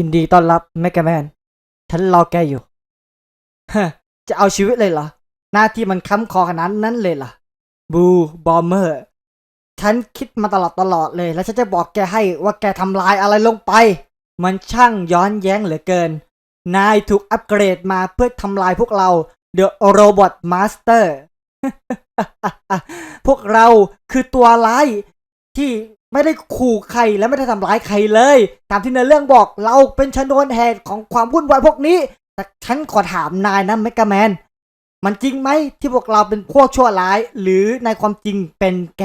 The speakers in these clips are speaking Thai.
ยินดีต้อนรับแมกกาแมน ฉันรอแกอยู่ฮจะเอาชีวิตเลยเหรอ หน้าที่มันค้ำคอขนาดนั้นเลยเหรอ บูบอมเมอร์ ฉันคิดมาตลอดตลอดเลย แล้วฉันจะบอกแกให้ว่าแกทำลายอะไรลงไป มันช่างย้อนแย้งเหลือเกิน นายถูกอัปเกรดมาเพื่อทำลายพวกเรา The Robot Master พวกเราคือตัวร้ายที่ ไม่ได้ขู่ใครและไม่ได้ทำร้ายใครเลย ตามที่ในเรื่องบอกเราเป็นชนวนเหตุของความวุ่นวายพวกนี้ แต่ฉันขอถามนายนะเมกาแมน มันจริงไหมที่พวกเราเป็นพวกชั่วร้าย หรือในความจริงเป็นแก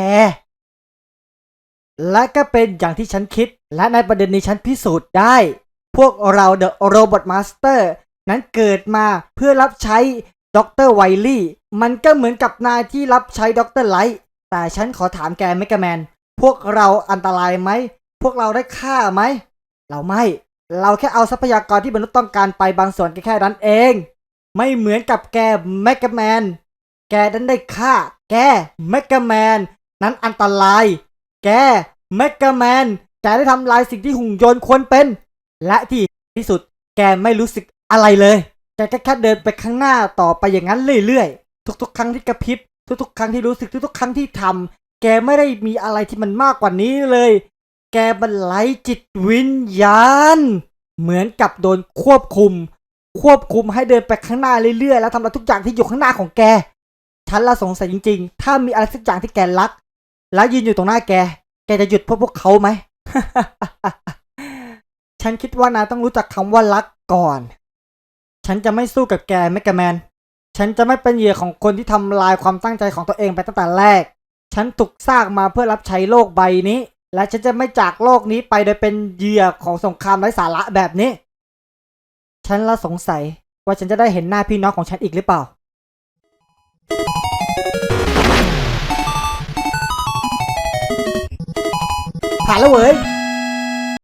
และก็เป็นอย่างที่ฉันคิด และในประเด็นนี้ฉันพิสูจน์ได้ พวกเราเดอะโรบอทมาสเตอร์นั้นเกิดมาเพื่อรับใช้ด็อกเตอร์ไวลี่ มันก็เหมือนกับนายที่รับใช้ด็อกเตอร์ไลท์แต่ฉันขอถามแกเมกาแมน พวกเราอันตรายไหม พวกเราได้ฆ่าไหม เราไม่ เราแค่เอาทรัพยากรที่มนุษย์ต้องการไปบางส่วนแค่นั้นเอง ไม่เหมือนกับแกแมกาแมน แกนั้นได้ฆ่า แกแมกาแมน นั้นอันตราย แกแมกาแมน แกได้ทำลายสิ่งที่หุ่นยนต์ควรเป็น และที่ที่สุด แกไม่รู้สึกอะไรเลย แกแค่แค่เดินไปข้างหน้าต่อไปอย่างนั้นเรื่อยๆ ทุกๆ ครั้งที่กระพริบ ทุกๆ ครั้งที่รู้สึก ทุกๆ ครั้งที่ทำ แกไม่ได้มีอะไรที่มันมากกว่านี้เลย แกบันไลจิตวิญญาณ เหมือนกับโดนควบคุม ควบคุมให้เดินไปข้างหน้าเรื่อยๆ แล้วทำอะไรทุกอย่างที่อยู่ข้างหน้าของแก ฉันละสงสัยจริง ๆ ถ้ามีอะไรสักอย่างที่แกรัก แล้วยืนอยู่ตรงหน้าแก แกจะหยุดพวกพวกเขาไหม ฉันคิดว่านายต้องรู้จักคำว่ารักก่อน ฉันจะไม่สู้กับแกแมกแมน ฉันจะไม่เป็นเหยื่อของคนที่ทำลายความตั้งใจของตัวเองไปตั้งแต่แรก ฉันถูกสร้างมาเพื่อรับใช้โลกใบนี้ และฉันจะไม่จากโลกนี้ไปโดยเป็นเหยื่อของสงครามไร้สาระแบบนี้ ฉันละสงสัยว่าฉันจะได้เห็นหน้าพี่น้องของฉันอีกหรือเปล่า ผ่านแล้วเว้ย